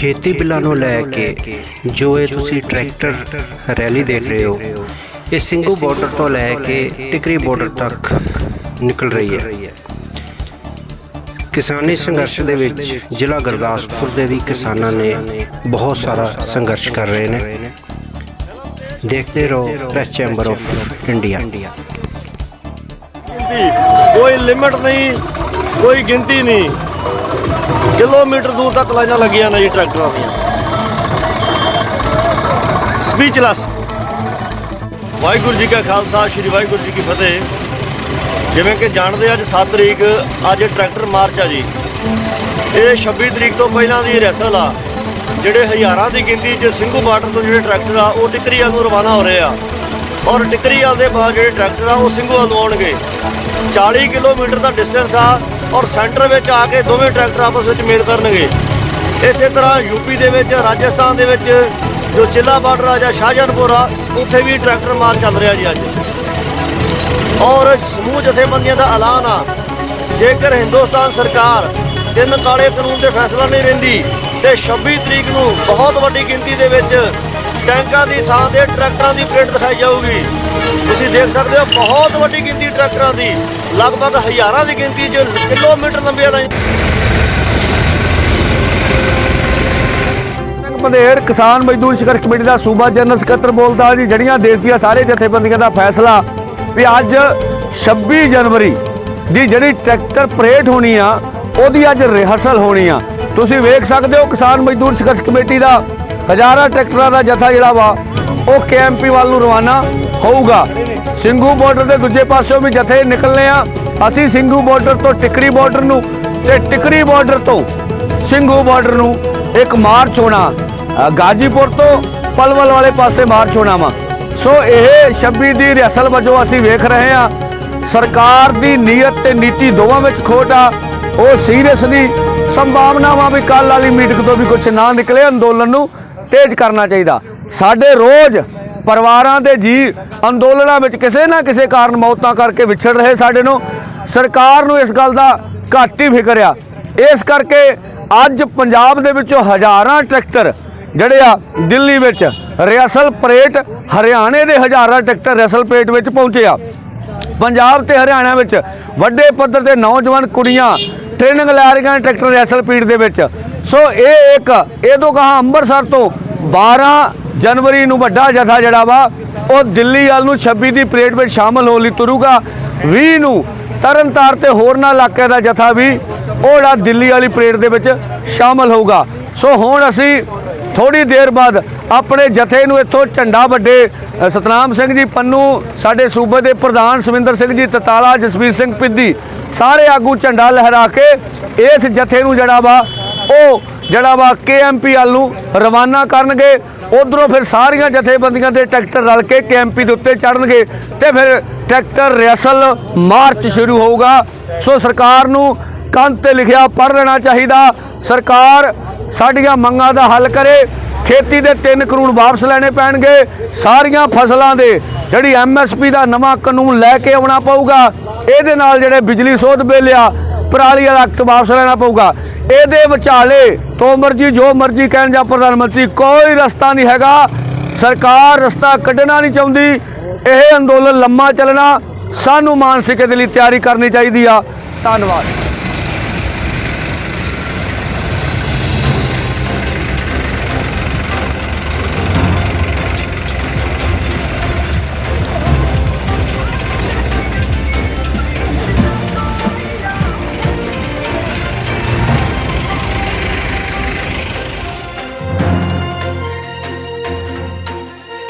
ਖੇਤੀ ਬਿੱਲਾਂ ਨੂੰ ਲੈ ਕੇ ਜੋ ਇਹ ਤੁਸੀਂ ਟਰੈਕਟਰ ਰੈਲੀ ਦੇਖ ਰਹੇ ਹੋ, ਇਹ ਸਿੰਘੂ ਬਾਰਡਰ ਤੋਂ ਲੈ ਕੇ ਟਿਕਰੀ ਬਾਰਡਰ ਤੱਕ ਨਿਕਲ ਰਹੀ ਹੈ। ਕਿਸਾਨੀ ਸੰਘਰਸ਼ ਦੇ ਵਿੱਚ ਜ਼ਿਲ੍ਹਾ ਗੁਰਦਾਸਪੁਰ ਦੇ ਵੀ ਕਿਸਾਨਾਂ ਨੇ ਬਹੁਤ ਸਾਰਾ ਸੰਘਰਸ਼ ਕਰ ਰਹੇ ਨੇ। ਦੇਖਦੇ ਰਹੋ ਪ੍ਰੈਸ ਚੈਂਬਰ ਆਫ ਇੰਡੀਆ। ਗਿਣਤੀ ਕੋਈ ਲਿਮਟ ਨਹੀਂ, ਕੋਈ ਗਿਣਤੀ ਨਹੀਂ। ਕਿਲੋਮੀਟਰ ਦੂਰ ਤੱਕ ਲਾਈਨਾਂ ਲੱਗੀਆਂ ਨੇ ਜੀ ਟਰੈਕਟਰਾਂ ਦੀਆਂ। ਸਪੀਚਲੈਸ। ਵਾਹਿਗੁਰੂ ਜੀ ਕਾ ਖਾਲਸਾ, ਸ੍ਰੀ ਵਾਹਿਗੁਰੂ ਜੀ ਕੀ ਫਤਿਹ। ਜਿਵੇਂ ਕਿ ਜਾਣਦੇ ਅੱਜ 7 ਤਰੀਕ, ਅੱਜ ਟਰੈਕਟਰ ਮਾਰਚ ਆ ਜੀ। ਇਹ 26 ਤਰੀਕ ਤੋਂ ਪਹਿਲਾਂ ਦੀ ਰੈਸਲ ਆ। ਜਿਹੜੇ ਹਜ਼ਾਰਾਂ ਦੀ ਗਿਣਤੀ 'ਚ ਸਿੰਘੂ ਬਾਰਡਰ ਤੋਂ ਜਿਹੜੇ ਟਰੈਕਟਰ ਆ, ਉਹ ਟਿਕਰੀਆਂ ਨੂੰ ਰਵਾਨਾ ਹੋ ਰਹੇ ਆ। ਔਰ ਟਿਕਰੀਵਾਲ ਦੇ ਬਾਅਦ ਜਿਹੜੇ ਟਰੈਕਟਰ ਆ, ਉਹ ਸਿੰਘੂਵਾਲ ਨੂੰ ਆਉਣਗੇ। 40 ਕਿਲੋਮੀਟਰ ਦਾ ਡਿਸਟੈਂਸ ਆ। ਔਰ ਸੈਂਟਰ ਵਿੱਚ ਆ ਕੇ ਦੋਵੇਂ ਟਰੈਕਟਰ ਆਪਸ ਵਿੱਚ ਮੇਲ ਕਰਨਗੇ। ਇਸੇ ਤਰ੍ਹਾਂ ਯੂਪੀ ਦੇ ਵਿੱਚ, ਰਾਜਸਥਾਨ ਦੇ ਵਿੱਚ, ਜੋ ਚਿੱਲਾ ਬਾਰਡਰ ਆ ਜਾਂ ਸ਼ਾਹਜਹਾਨਪੁਰ ਆ, ਉੱਥੇ ਵੀ ਟਰੈਕਟਰ ਮਾਰ ਚੱਲ ਰਿਹਾ ਜੀ ਅੱਜ। ਔਰ ਸਮੂਹ ਜਥੇਬੰਦੀਆਂ ਦਾ ਐਲਾਨ ਆ, ਜੇਕਰ ਹਿੰਦੁਸਤਾਨ ਸਰਕਾਰ ਤਿੰਨ ਕਾਲੇ ਕਾਨੂੰਨ 'ਤੇ ਫੈਸਲਾ ਨਹੀਂ ਰਹਿੰਦੀ ਤੇ 26 ਤਰੀਕ ਨੂੰ ਬਹੁਤ ਵੱਡੀ ਗਿਣਤੀ ਦੇ ਵਿੱਚ ਟੈਂਕਾਂ ਦੀ ਥਾਂ ਤੇ ਟਰੈਕਟਰਾਂ ਦੀ ਪਲੇਟ ਦਿਖਾਈ ਜਾਊਗੀ। ਤੁਸੀਂ ਦੇਖ ਸਕਦੇ ਹੋ, ਬਹੁਤ ਵੱਡੀ ਗਿਣਤੀ ਟਰੈਕਟਰਾਂ ਦੀ। ਲਗਭਗ ਹਜ਼ਾਰਾਂ ਦੀ ਗਿਣਤੀ 'ਚ ਕਿਲੋਮੀਟਰ ਲੰਬੀਆਂ ਲਾਈਨਾਂ ਬੰਦੇਰ ਕਿਸਾਨ ਮਜ਼ਦੂਰ ਸੰਘਰਸ਼ ਕਮੇਟੀ ਦਾ ਸੂਬਾ ਜਨਰਲ ਸਕੱਤਰ ਬੋਲਦਾ ਜੀ ਜੜੀਆਂ ਦੇਸ਼ ਦੀਆਂ ਸਾਰੇ ਜਥੇਬੰਦੀਆਂ ਦਾ ਫੈਸਲਾ ਵੀ ਅੱਜ 26 ਜਨਵਰੀ ਦੀ ਜਿਹੜੀ ਟਰੈਕਟਰ ਪਰੇਡ ਹੋਣੀ ਆ, ਉਹਦੀ ਅੱਜ ਰਿਹਰਸਲ ਹੋਣੀ ਆ। ਤੁਸੀਂ ਵੇਖ ਸਕਦੇ ਹੋ, ਕਿਸਾਨ ਮਜ਼ਦੂਰ ਸੰਘਰਸ਼ ਕਮੇਟੀ ਦਾ ਹਜ਼ਾਰਾਂ ਟਰੈਕਟਰਾਂ ਦਾ ਜਥਾ ਜਿਹੜਾ ਵਾ, ਉਹ ਕੇਐਮਪੀ ਵੱਲ ਨੂੰ ਰਵਾਨਾ। ਹੋਊਗਾ। ਸਿੰਘੂ ਬਾਰਡਰ ਦੇ ਦੂਜੇ ਪਾਸਿਓਂ ਵੀ ਜਥੇ ਨਿਕਲਨੇ ਆ। ਅਸੀਂ ਸਿੰਘੂ ਬਾਰਡਰ ਤੋਂ ਟਿਕਰੀ ਬਾਰਡਰ ਨੂੰ ਤੇ ਟਿਕਰੀ ਬਾਰਡਰ ਤੋਂ ਸਿੰਘੂ ਬਾਰਡਰ ਨੂੰ ਇੱਕ ਮਾਰਚ ਹੋਣਾ ਗਾਜੀਪੁਰ ਤੋਂ ਪਲਵਲ ਵਾਲੇ ਪਾਸੇ ਮਾਰਚ ਹੋਣਾ ਵਾ। ਸੋ ਇਹ 26 ਦੀ ਰਿਹਸਲ ਵਜੋਂ ਅਸੀਂ ਵੇਖ ਰਹੇ ਹਾਂ, ਸਰਕਾਰ ਦੀ ਨੀਅਤ ਤੇ ਨੀਤੀ ਦੋਵਾਂ ਵਿੱਚ ਖੋਟ ਆ। ਉਹ ਸੀਰੀਅਸ ਸੀਰੀਅਸਲੀ ਸੰਭਾਵਨਾਵਾਂ ਵੀ ਕੱਲ ਵਾਲੀ ਮੀਟਿੰਗ ਤੋਂ ਵੀ ਕੁਝ ਨਾ ਨਿਕਲੇ ਅੰਦੋਲਨ ਨੂੰ ਤੇਜ਼ ਕਰਨਾ ਚਾਹੀਦਾ। ਸਾਡੇ ਰੋਜ਼ ਪਰਿਵਾਰਾਂ ਦੇ ਜੀ ਅੰਦੋਲਨਾਂ ਵਿੱਚ ਕਿਸੇ ਨਾ ਕਿਸੇ ਕਾਰਨ ਮੌਤਾਂ ਕਰਕੇ ਵਿਛੜ ਰਹੇ ਸਾਡੇ ਨੂੰ। ਸਰਕਾਰ ਨੂੰ ਇਸ ਗੱਲ ਦਾ ਘੱਟ ਹੀ ਫਿਕਰ ਆ। ਇਸ ਕਰਕੇ ਅੱਜ ਪੰਜਾਬ ਦੇ ਵਿੱਚੋਂ ਹਜ਼ਾਰਾਂ ਟਰੈਕਟਰ ਜਿਹੜੇ ਆ ਦਿੱਲੀ ਵਿੱਚ ਰਿਆਸਲ ਪਰੇਡ ਹਰਿਆਣੇ ਦੇ ਹਜ਼ਾਰਾਂ ਟਰੈਕਟਰ ਰਿਆਸਲ ਪਰੇਡ ਵਿੱਚ ਪਹੁੰਚੇ ਆ। ਪੰਜਾਬ ਤੇ ਹਰਿਆਣਾ ਵਿੱਚ ਵੱਡੇ ਪੱਧਰ ਤੇ ਨੌਜਵਾਨ ਕੁੜੀਆਂ ਟ੍ਰੇਨਿੰਗ ਲੈ ਰਹੀਆਂ ਟਰੈਕਟਰ ਰੈਸਲ ਪੀੜ ਦੇ ਵਿੱਚ। ਸੋ ਇਹ ਇੱਕ, ਇਹ ਤੋਂ ਕਹਾ ਅੰਮ੍ਰਿਤਸਰ ਤੋਂ 12 ਜਨਵਰੀ ਨੂੰ ਵੱਡਾ ਜਥਾ ਜਿਹੜਾ ਵਾ, ਉਹ ਦਿੱਲੀ ਵਾਲ ਨੂੰ 26 ਦੀ ਪਰੇਡ ਵਿੱਚ ਸ਼ਾਮਲ ਹੋਣ ਲਈ ਤੁਰੂਗਾ। 20 ਨੂੰ ਤਰਨਤਾਰ ਤੇ ਹੋਰਨਾਂ ਇਲਾਕਿਆਂ ਦਾ ਜਥਾ ਵੀ ਉਹ ਜਿਹੜਾ ਦਿੱਲੀ ਵਾਲੀ ਪਰੇਡ ਦੇ ਵਿੱਚ ਸ਼ਾਮਲ ਹੋਊਗਾ। ਸੋ ਹੁਣ ਅਸੀਂ ਥੋੜੀ ਦੇਰ ਬਾਅਦ ਆਪਣੇ ਜਥੇ ਨੂੰ ਇੱਥੋਂ ਝੰਡਾ ਵੱਡੇ ਸਤਨਾਮ ਸਿੰਘ ਜੀ, ਪੰਨੂ, ਸਾਡੇ ਸੂਬੇ ਦੇ ਪ੍ਰਧਾਨ ਸੁਵਿੰਦਰ ਸਿੰਘ ਜੀ, ਤਤਾਲਾ, ਜਸਵੀਰ ਸਿੰਘ ਪਿੱਦੀ, ਸਾਰੇ ਆਗੂ ਝੰਡਾ ਲਹਿਰਾ ਕੇ ਇਸ ਜਥੇ ਨੂੰ ਜਿਹੜਾ ਵਾ, ਉਹ ਜਿਹੜਾ ਵਾ ਕੇਐਮਪੀ ਵੱਲ ਨੂੰ ਰਵਾਨਾ ਕਰਨਗੇ, ਉਧਰੋਂ ਫਿਰ ਸਾਰੀਆਂ ਜਥੇਬੰਦੀਆਂ ਦੇ ਟਰੈਕਟਰ ਰਲ ਕੇ ਕੇਐਮਪੀ ਦੇ ਉੱਤੇ ਚੜਨਗੇ ਤੇ ਫਿਰ ਟਰੈਕਟਰ ਰਿਹਸਲ ਮਾਰਚ ਸ਼ੁਰੂ ਹੋਊਗਾ। ਸੋ ਸਰਕਾਰ ਨੂੰ ਕੰਨ ਤੇ ਲਿਖਿਆ ਪੜ੍ਹ ਲੈਣਾ ਚਾਹੀਦਾ। ਸਰਕਾਰ ਸਾਡੀਆਂ ਮੰਗਾਂ ਦਾ ਹੱਲ ਕਰੇ ਖੇਤੀ ਦੇ 3 ਕਰੋੜ ਵਾਪਸ ਲੈਣੇ ਪੈਣਗੇ। ਸਾਰੀਆਂ ਫਸਲਾਂ ਦੇ ਜਿਹੜੀ ਐਮਐਸਪੀ ਦਾ ਨਵਾਂ ਕਾਨੂੰਨ ਲੈ ਕੇ ਆਉਣਾ ਪਊਗਾ, ਇਹਦੇ ਨਾਲ ਜਿਹੜੇ ਬਿਜਲੀ ਸੋਧ ਬਿੱਲ ਆ, ਪਰਾਲੀ ਵਾਲਾ ਐਕਟ ਵਾਪਸ ਲੈਣਾ ਪਊਗਾ। ਇਹਦੇ ਵਿਚਾਲੇ ਤੋਂ ਮਰਜ਼ੀ, ਜੋ ਮਰਜ਼ੀ ਕਹਿਣ ਜਾਂ ਪ੍ਰਧਾਨ ਮੰਤਰੀ, ਕੋਈ ਰਸਤਾ ਨਹੀਂ ਹੈਗਾ। ਸਰਕਾਰ ਰਸਤਾ ਕੱਢਣਾ ਨਹੀਂ ਚਾਹੁੰਦੀ। ਇਹ ਅੰਦੋਲਨ ਲੰਮਾ ਚੱਲਣਾ, ਸਾਨੂੰ ਮਾਨਸਿਕ ਦੇ ਲਈ ਤਿਆਰੀ ਕਰਨੀ ਚਾਹੀਦੀ ਆ। ਧੰਨਵਾਦ।